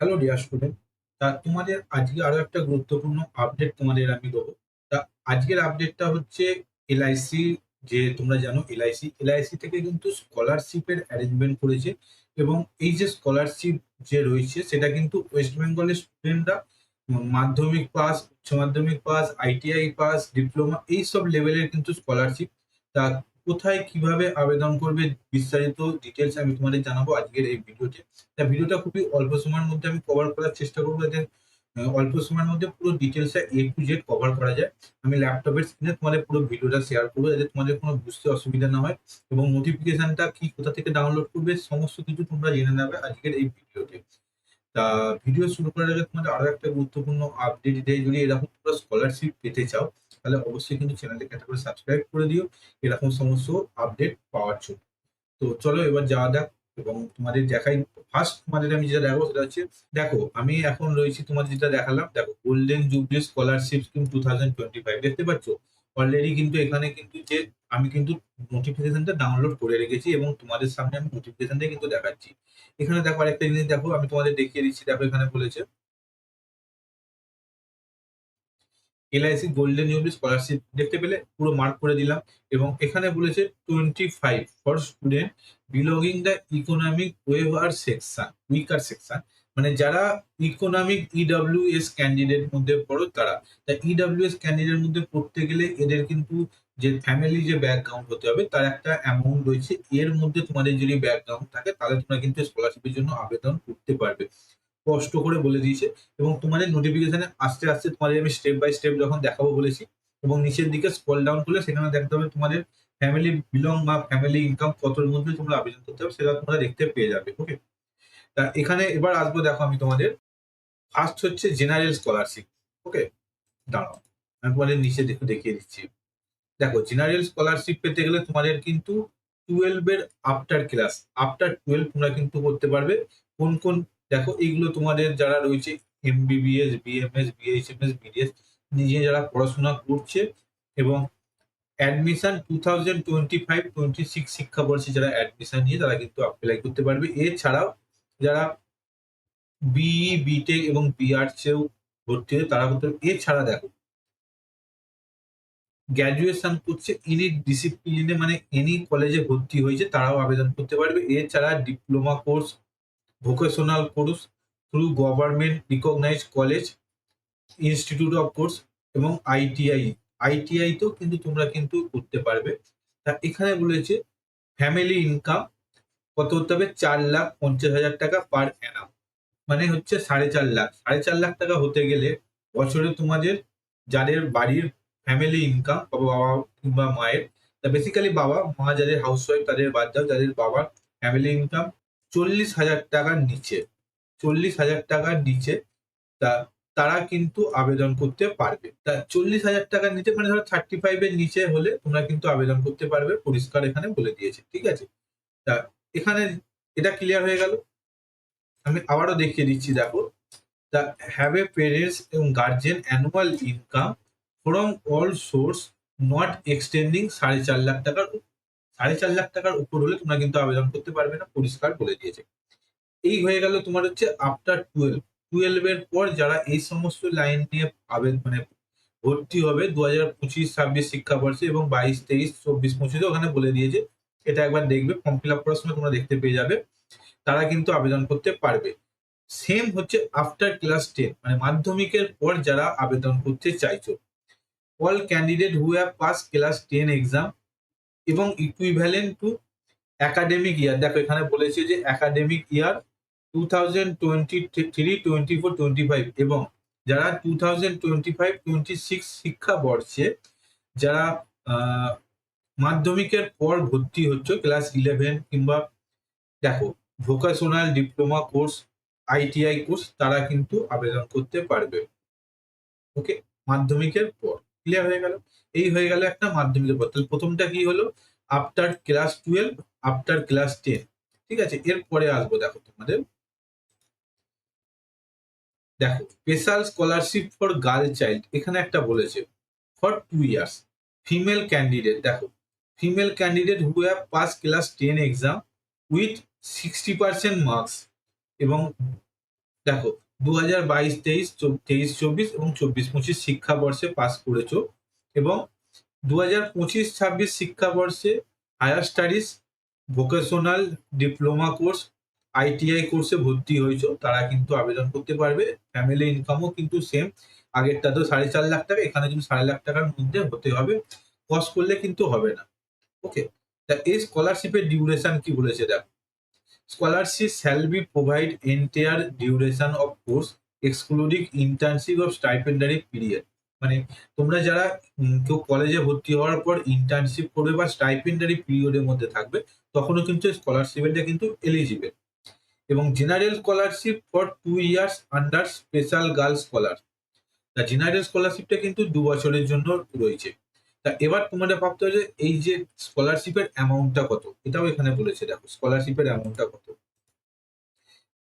Hello dear student তা তোমাদের আজকে আরও একটা গুরুত্বপূর্ণ আপডেট তোমাদের আমি দেবো। তা আজকের আপডেটটা হচ্ছে এলআইসি যে তোমরা জানো এলআইসি এলআইসি থেকে কিন্তু স্কলারশিপের অ্যারেঞ্জমেন্ট করেছে এবং এই যে স্কলারশিপ যে রয়েছে সেটা কিন্তু ওয়েস্ট বেঙ্গলের স্টুডেন্টরা মাধ্যমিক পাস উচ্চ মাধ্যমিক পাস আইটিআই পাস ডিপ্লোমা এই সব লেভেলের কিন্তু স্কলারশিপ তা কোথায় কীভাবে আবেদন করবে বিস্তারিত ডিটেলস আমি তোমাদের জানাব আজকের এই ভিডিওতে। তা ভিডিওটা খুবই অল্প সময়ের মধ্যে আমি কভার করার চেষ্টা করব, যাতে অল্প সময়ের মধ্যে পুরো ডিটেলসটা এ টু জেড কভার করা যায়। আমি ল্যাপটপের স্ক্রিনে তোমাদের পুরো ভিডিওটা শেয়ার করব, যাতে তোমাদের কোনো বুঝতে অসুবিধা না হয় এবং নোটিফিকেশনটা কি কোথা থেকে ডাউনলোড করবে, সমস্ত কিছু তোমরা জেনে নেবে আজকের এই ভিডিওতে। তা ভিডিও শুরু করার আগে তোমাদের আরও একটা গুরুত্বপূর্ণ আপডেট দেয় যদি এরকম তোমরা স্কলারশিপ পেতে চাও তাহলে অবশ্যই কিন্তু চ্যানেলটাকে একটা করে সাবস্ক্রাইব করে দিও। এরকম সমস্ত আপডেট পাওয়ার জন্য। তো চলো এবার যাওয়া যাক এবং তোমাদের দেখাই। ফার্স্ট তোমাদের আমি যেটা দেখাবো সেটা হচ্ছে, দেখো আমি এখন রয়েছি তোমাদের যেটা দেখালাম। দেখো golden jubilee scholarship scheme two thousand twenty five দেখতে পাচ্ছ? অলরেডি কিন্তু এখানে কিন্তু যে আমি কিন্তু নোটিফিকেশনটা ডাউনলোড করে রেখেছি এবং তোমাদের সামনে আমি নোটিফিকেশনটা কিন্তু দেখাচ্ছি। এখানে দেখো আরেকটা জিনিস দেখো, আমি তোমাদের দেখিয়ে দিচ্ছি। দেখো এখানে বলেছে এলআইসি গোল্ডেন জুবলি স্কলারশিপ দেখতে পেলে পুরো মার্ক করে দিলাম এবং এখানে বলেছে twenty five for student belonging the economic waiver section weaker section মানে যারা ইকোনমিক ইডব্লিউএস ক্যান্ডিডেট মধ্যে পড়ো তারা, তা ইডাব্লিউ এস ক্যান্ডিডেট মধ্যে পড়তে গেলে এদের কিন্তু যে ফ্যামিলি যে ব্যাকগ্রাউন্ড হতে হবে, তার একটা অ্যামাউন্ট রয়েছে। এর মধ্যে তোমাদের যদি ব্যাকগ্রাউন্ড থাকে, তাহলে তোমরা কিন্তু স্কলারশিপের জন্য আবেদন করতে পারবে। স্পষ্ট করে বলে দিয়েছে এবং তোমাদের নোটিফিকেশনে আস্তে আস্তে তোমাদের আমি স্টেপ বাই স্টেপ যখন দেখাবো বলেছি এবং নিচের দিকে স্কল ডাউন করলে সেখানে দেখতে হবে তোমাদের ফ্যামিলি বিলং বা ফ্যামিলি ইনকাম কতর মধ্যে তোমরা আবেদন করতে হবে সেটা তোমরা দেখতে পেয়ে যাবে ওকে তা এখানে এবার আসব দেখো আমি তোমাদের। ফার্স্ট হচ্ছে জেনারেল স্কলারশিপ ওকে দাঁড়াও, আমি তোমাদের নিচে দেখে দেখিয়ে দিচ্ছি। দেখো জেনারেল স্কলারশিপ পেতে গেলে তোমাদের কিন্তু টুয়েলভের আফটার ক্লাস আফটার টুয়েলভ তোমরা কিন্তু করতে পারবে। কোন কোন দেখো, এগুলো তোমাদের যারা রয়েছে এমবিবিএস বিএমএস বিএইচএমএস বিডিএস নিজে যারা পড়াশোনা করছে এবং admission two thousand twenty five twenty six শিক্ষাবর্ষে যারা অ্যাডমিশন নিয়ে, তারা কিন্তু অ্যাপ্লাই করতে পারবে। এছাড়াও যারা বিই বিটেক এবং বিআর্টসেও ভর্তি হয়ে তারা পারবে। এছাড়া দেখো গ্র্যাজুয়েশন করছে এনি ডিসিপ্লিনে মানে এনি কলেজে ভর্তি হয়েছে, তারাও আবেদন করতে পারবে। এছাড়া diploma course vocational course through government recognise college institute of course এবং আইটিআই আইটিআই তেও কিন্তু তোমরা কিন্তু করতে পারবে। তা এখানে বলেছে ফ্যামিলি ইনকাম কত হতে হবে? চার লাখ পঞ্চাশ হাজার টাকা পার অ্যানাম মানে হচ্ছে সাড়ে চার লাখ। সাড়ে চার লাখ টাকা হতে গেলে বছরে তোমাদের যাদের বাড়ির ফ্যামিলি ইনকাম বাবা কিংবা মায়ের, তা বেসিক্যালি বাবা মা, যাদের হাউস ওয়াইফ তাদের বাদ দাও যাদের বাবার ফ্যামিলি ইনকাম চল্লিশ হাজার টাকার নিচে। চল্লিশ হাজার টাকার নিচে তা, তারা কিন্তু আবেদন করতে পারবে। তা চল্লিশ হাজার টাকার নিচে মানে ধরো থার্টি ফাইভ এর নিচে হলে তোমরা কিন্তু আবেদন করতে পারবে, পরিষ্কার এখানে বলে দিয়েছে, ঠিক আছে? তা এখানে এটা ক্লিয়ার হয়ে গেল। আমি আবারও দেখিয়ে দিচ্ছি, দেখো। তা হ্যাভ এ পেরেন্টস এবং guardian annual income from all source not extending সাড়ে চার লাখ টাকার। সাড়ে চার লাখ টাকার উপর হলে তোমরা কিন্তু আবেদন করতে পারবে না, পরিষ্কার বলে দিয়েছে। এই হয়ে গেল তোমার হচ্ছে আফটার টুয়েলভ টুয়েলভ এর পর যারা এই সমস্ত লাইন নিয়ে আবেদন মানে ভর্তি হবে দু হাজার পঁচিশ, ছাব্বিশ শিক্ষাবর্ষে এবং বাইশ, তেইশ, চব্বিশ, পঁচিশে ওখানে বলে দিয়েছে, এটা একবার দেখবে ফর্ম ফিল আপ করার সময় তোমরা দেখতে পেয়ে যাবে, তারা কিন্তু আবেদন করতে পারবে। সেম হচ্ছে আফটার ক্লাস টেন মানে মাধ্যমিকের পর যারা আবেদন করতে চাইছো। All candidate who have pass class ten exam এবং ইকুইভ্যালেন্ট টু একাডেমিক ইয়ার দেখো, এখানে বলেছে যে academic year two thousand twenty three twenty four twenty five এবং যারা two thousand twenty five twenty six শিক্ষাবর্ষে যারা মাধ্যমিকের পর ভর্তি হচ্ছে ক্লাস ইলেভেন কিংবা দেখো vocational diploma course ITI course তারা কিন্তু আবেদন করতে পারবে। ওকে মাধ্যমিকের পর। ক্লিয়ার হয়ে গেল। এই হয়ে গেল একটা মাধ্যমিকের পর। তাহলে প্রথমটা কি হলো? After class twelve after class ten ঠিক আছে? এরপরে আসব, দেখো তোমাদের। দেখো special scholarship for girl child এখানে একটা বলেছে for two years female candidate দেখো। Female candidate who have pass class ten exam with sixty percent marks এবং দেখো দু হাজার বাইশ, তেইশ তেইশ, চব্বিশ এবং চব্বিশ পঁচিশ শিক্ষাবর্ষে পাস করেছ এবং দু হাজার পঁচিশ, ছাব্বিশ শিক্ষাবর্ষে higher studies vocational diploma course ITI কোর্সে ভর্তি হয়েছো। তারা কিন্তু আবেদন করতে পারবে। ফ্যামিলি ইনকামও কিন্তু সেম আগেরটা তো সাড়ে চার লাখ টাকা, এখানে কিন্তু সাড়ে লাখ টাকার মধ্যে হতে হবে। কস করলে কিন্তু হবে না। ওকে তা এই স্কলারশিপের ডিউরেশন কি বলেছে দেখো। Scholarship shall be provide entire duration of course excluding internship of stipendiary period মানে তোমরা যারা কেউ কলেজে ভর্তি হওয়ার পর ইন্টার্নশিপ করবে বা স্টাইপেন্ডারি পিরিয়ডের মধ্যে থাকবে, তখনও কিন্তু স্কলারশিপেরটা কিন্তু এলিজিবল এবং general scholarship for two years under special girl scholar তা জেনারেল স্কলারশিপটা কিন্তু দু বছরের জন্য রয়েছে। তা এবার তোমাদের ভাবতে হবে এই যে স্কলারশিপের অ্যামাউন্টটা কত? এটাও এখানে বলেছে, দেখো স্কলারশিপের অ্যামাউন্টটা কত?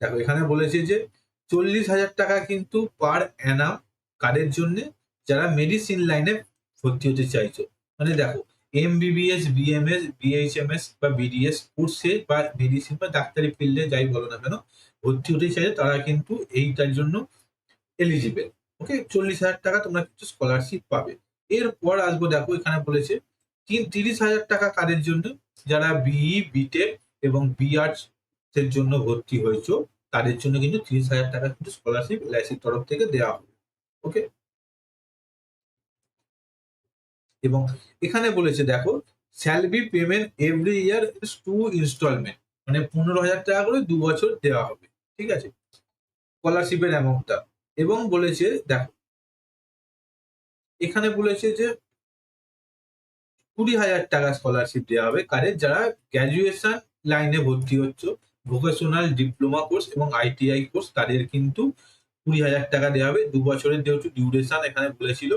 দেখো, এখানে বলেছে যে চল্লিশ হাজার টাকা কিন্তু পার অ্যানাম কার্ডের জন্য? যারা মেডিসিন লাইনে ভর্তি হতে চাইছো। মানে দেখো এমবিবিএস বিএমএস বিএইচএমএস বা বিডিএস কোর্সে বা মেডিসিন বা ডাক্তারি ফিল্ডে যাই বলো না কেন, ভর্তি হতে চাইছে, তারা কিন্তু এইটার জন্য এলিজিবেল ওকে চল্লিশ হাজার টাকা তোমরা কিন্তু স্কলারশিপ পাবে। এরপর আসব, দেখো এখানে বলেছে, তিন তিরিশ হাজার টাকা কাদের জন্য যারা বিই বিটেক এবং বিআর্টস এর জন্য ভর্তি হয়েছো, তাদের জন্য কিন্তু তিরিশ হাজার টাকা কিন্তু স্কলারশিপ এলআইসির তরফ থেকে দেওয়া হবে ওকে এবং এখানে বলেছে, দেখো shall be payment every year two instalment মানে পনেরো হাজার টাকা করে দু বছর দেওয়া হবে, ঠিক আছে? স্কলারশিপের অ্যামাউন্টটা এবং বলেছে, দেখো এখানে বলেছে যে কুড়ি হাজার টাকা স্কলারশিপ দেওয়া হবে। কাদের যারা গ্র্যাজুয়েশন লাইনে ভর্তি হচ্ছে ভোকেশনাল ডিপ্লোমা কোর্স এবং আইটিআই কোর্স তাদের কিন্তু কুড়ি হাজার টাকা দেওয়া হবে। দু বছরের যেহেতু ডিউরেশন এখানে বলেছিল।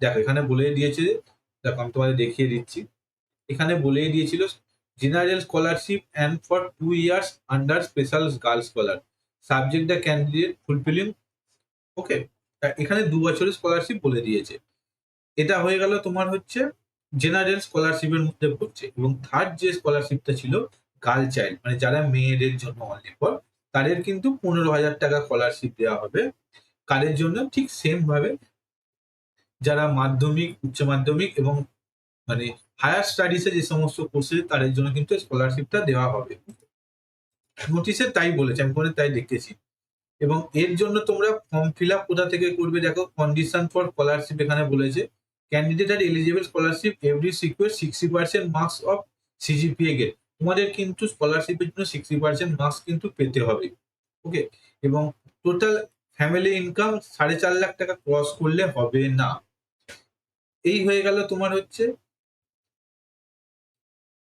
দেখো, এখানে বলে দিয়েছে দেখো, আমি তোমাদের দেখিয়ে দিচ্ছি। এখানে বলেই দিয়েছিল general scholarship and for two years under special girl scholar subject the candidate fulfilling okay এখানে দু বছরের স্কলারশিপ বলে দিয়েছে। এটা হয়ে গেল তোমার হচ্ছে জেনারেল স্কলারশিপের মধ্যে পড়ছে এবং থার্ড যে স্কলারশিপটা ছিল গার্ল চাইল্ড মানে যারা মেয়েদের জন্য অনলি ফর তাদের কিন্তু পনেরো হাজার টাকা স্কলারশিপ দেওয়া হবে। কাদের জন্য? ঠিক সেম ভাবে যারা মাধ্যমিক, উচ্চ মাধ্যমিক এবং মানে হায়ার স্টাডিজে যে সমস্ত কোর্সে তাদের জন্য কিন্তু স্কলারশিপটা দেওয়া হবে। নোটিশে তাই বলেছে, আমি করে তাই দেখতেছি এবং এর জন্য তোমরা ফর্ম ফিল আপ কোথা থেকে করবে? দেখো কন্ডিশন ফর স্কলারশিপ এখানে বলেছে। Candidate are eligible scholarship every secure sixty percent marks of CGPA get তোমাদের কিন্তু স্কলারশিপের জন্য সিক্সটি পার্সেন্ট মার্কস কিন্তু পেতে হবে। ওকে এবং টোটাল ফ্যামিলি ইনকাম সাড়ে চার লাখ টাকা ক্রস করলে হবে না। এই হয়ে গেল তোমার হচ্ছে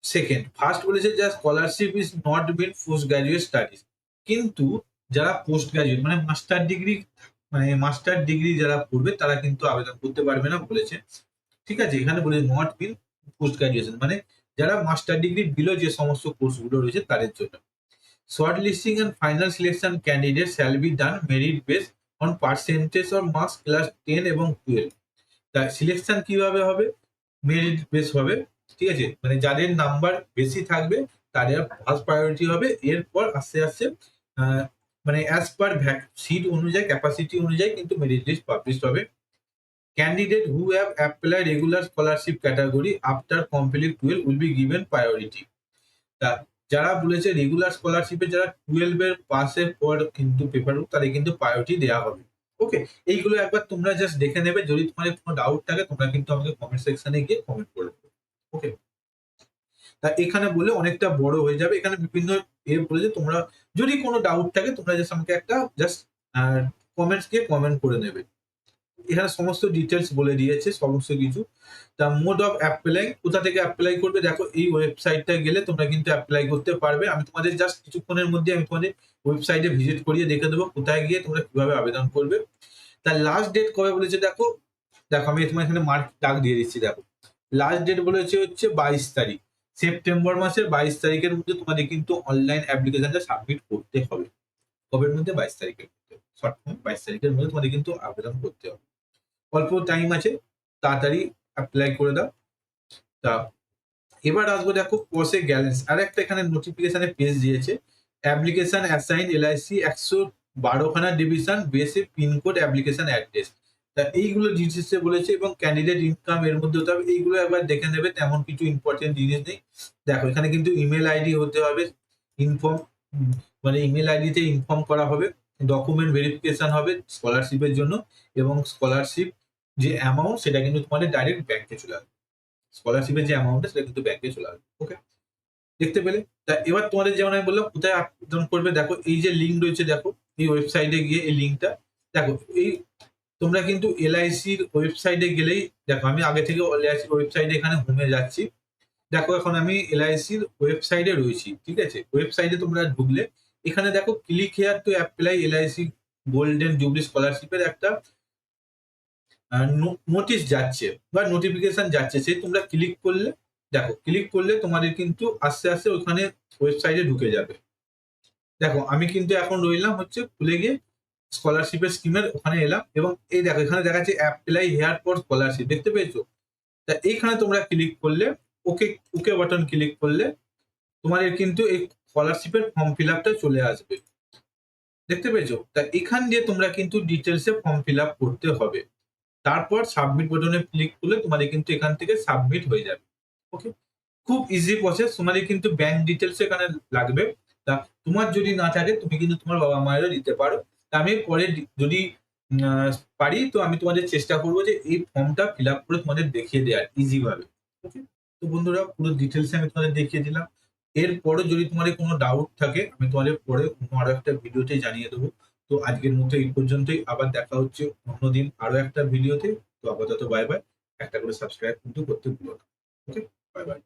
সেকেন্ড ফার্স্ট বলেছে যা scholarship is not been post graduate studies কিন্তু যারা পোস্ট গ্রাজুয়েট মানে মাস্টার ডিগ্রি মানে মাস্টার ডিগ্রি যারা করবে তারা কিন্তু আবেদন করতে পারবে না বলেছে। ঠিক আছে, এখানে বলেছে নট বিন পোস্ট গ্রাজুয়েশন মানে যারা মাস্টার ডিগ্রি বিলো যে সমস্ত কোর্সগুলো রয়েছে তাদের জন্য। Short listing and final selection candidate shall be done merit base on percentage of marks class ten এবং টুয়েলভ তা সিলেকশন কীভাবে হবে? মেরিট বেস হবে। ঠিক আছে মানে যাদের নাম্বার বেশি থাকবে, তাদের ফার্স্ট প্রায়োরিটি হবে। এরপর আস্তে আস্তে মানে অ্যাজ পার সিট অনুযায়ী ক্যাপাসিটি অনুযায়ী কিন্তু মেরিট লিস্ট পাবলিশ হবে। Candidate who have apply regular scholarship category after complete twelve will be given priority তা যারা বলেছে রেগুলার স্কলারশিপে যারা টুয়েলভের পাসের পর কিন্তু পেপার তাদের কিন্তু প্রায়োরিটি দেওয়া হবে। ওকে এইগুলো একবার তোমরা জাস্ট দেখে নেবে, যদি তোমাদের কোনো ডাউট থাকে, তোমরা কিন্তু আমাকে কমেন্ট সেকশনে গিয়ে কমেন্ট করে দেবে। ওকে তা এখানে বলে অনেকটা বড় হয়ে যাবে। এখানে বিভিন্ন এ বলেছে তোমরা যদি কোনো ডাউট থাকে, তোমরা জাস্ট আমাকে একটা জাস্ট কমেন্টস গিয়ে কমেন্ট করে নেবে। এখানে সমস্ত ডিটেলস বলে দিয়েছে, সমস্ত কিছু। তা মোড অফ অ্যাপ্লাই কোথা থেকে অ্যাপ্লাই করবে? দেখো, এই ওয়েবসাইটটা গেলে তোমরা কিন্তু অ্যাপ্লাই করতে পারবে। আমি তোমাদের জাস্ট কিছুক্ষণের মধ্যে আমি তোমাদের ওয়েবসাইটে ভিজিট করিয়ে দেখে দেবো কোথায় গিয়ে তোমরা কীভাবে আবেদন করবে। তার লাস্ট ডেট কবে বলেছে দেখো? দেখো, আমি তোমার এখানে মার্ক ডাক দিয়ে দিচ্ছি, দেখো। লাস্ট ডেট বলেছে হচ্ছে বাইশ তারিখ। সেপ্টেম্বর মাসের বাইশ তারিখের মধ্যে তোমাদের কিন্তু অনলাইন অ্যাপ্লিকেশনটা সাবমিট করতে হবে। কবের মধ্যে? বাইশ তারিখের মধ্যে। শর্ট বাইশ তারিখের মধ্যে তোমাদের কিন্তু আবেদন করতে হবে। অল্প টাইম আছে, তাড়াতাড়ি অ্যাপ্লাই করে দাও। তা, এবার আসব দেখো কোর্সে গ্যালেন্স আর একটা এখানে নোটিফিকেশনে পেজ দিয়েছে। অ্যাপ্লিকেশন অ্যাসাইন এলআইসি একশো বারোখানা ডিভিশন বেসে পিনকোড অ্যাপ্লিকেশন অ্যাড্রেস তা এইগুলো ডিটেলসে বলেছে এবং ক্যান্ডিডেট ইনকাম এর মধ্যে হতে হবে এইগুলো একবার দেখে নেবে, তেমন কিছু ইম্পর্টেন্ট জিনিস নেই। দেখো, এখানে কিন্তু ইমেল আইডি হতে হবে ইনফর্ম মানে ইমেল আইডিতে ইনফর্ম করা হবে ডকুমেন্ট ভেরিফিকেশন হবে স্কলারশিপের জন্য, এবং স্কলারশিপ যে অ্যামাউন্ট সেটা কিন্তু তোমাদের ডাইরেক্ট ব্যাংকে চলে আসবে। স্কলারশিপের যে অ্যামাউন্টটা সেটা কিন্তু ব্যাংকে চলে আসবে ওকে দেখতে পেলে? তা এবার তোমাদের যেমন আমি বললাম, কোথায় আবেদন করবে? দেখো, এই যে লিঙ্ক রয়েছে, দেখো, এই ওয়েবসাইটে গিয়ে এই লিঙ্কটা দেখো, এই তোমরা কিন্তু এলআইসির ওয়েবসাইটে গেলেই, দেখো আমি আগে থেকে এলআইসির ওয়েবসাইটে এখানে হোমে যাচ্ছি। দেখো এখন আমি এলআইসির ওয়েবসাইটে রয়েছি, ঠিক আছে? ওয়েবসাইটে তোমরা ঢুকলে, এখানে দেখো click here to apply LIC golden jubilee স্কলারশিপের একটা নোটিশ যাচ্ছে বা নোটিফিকেশন যাচ্ছে। সেই তোমরা ক্লিক করলে, দেখো ক্লিক করলে তোমাদের কিন্তু আস্তে আস্তে ওখানে ওয়েবসাইটে ঢুকে যাবে। দেখো আমি কিন্তু এখন রইলাম হচ্ছে খুলে গিয়ে স্কলারশিপের স্কিমের ওখানে এলাম এবং এই দেখো, এখানে দেখা যাচ্ছে অ্যাপ্লাই হেয়ার ফর স্কলারশিপ দেখতে পেয়েছ? তা এইখানে তোমরা ক্লিক করলে ওকে ওকে বাটন ক্লিক করলে তোমাদের কিন্তু এই স্কলারশিপের ফর্ম ফিল আপটা চলে আসবে। দেখতে পেয়েছ? তা এখান দিয়ে তোমরা কিন্তু ডিটেলসে ফর্ম ফিল আপ করতে হবে। তারপর সাবমিট বাটনে ক্লিক করলে তোমাদের কিন্তু এখান থেকে সাবমিট হয়ে যাবে। ওকে খুব ইজি প্রসেস তোমাদের কিন্তু ব্যাংক ডিটেলস এখানে লাগবে। তা তোমার যদি না থাকে, তুমি কিন্তু তোমার বাবা মায়েরও দিতে পারো। আমি পরে যদি পারি, তো আমি তোমাদের চেষ্টা করব যে এই ফর্মটা ফিল আপ করে তোমাদের দেখিয়ে দেওয়ার ইজি ভাবে ওকে তো বন্ধুরা, পুরো ডিটেলসে আমি তোমাদের দেখিয়ে দিলাম। এরপরে যদি তোমাদের কোনো ডাউট থাকে, আমি তোমাদের পরে অন্য আরও একটা ভিডিওতে জানিয়ে দেবো। তো আজকের মতো এই পর্যন্তই, আবার দেখা হচ্ছে অন্যদিন আরও একটা ভিডিওতে তো আপাতত বাই বাই একটা করে সাবস্ক্রাইব কিন্তু করতে ভুলো না ওকে বাই বাই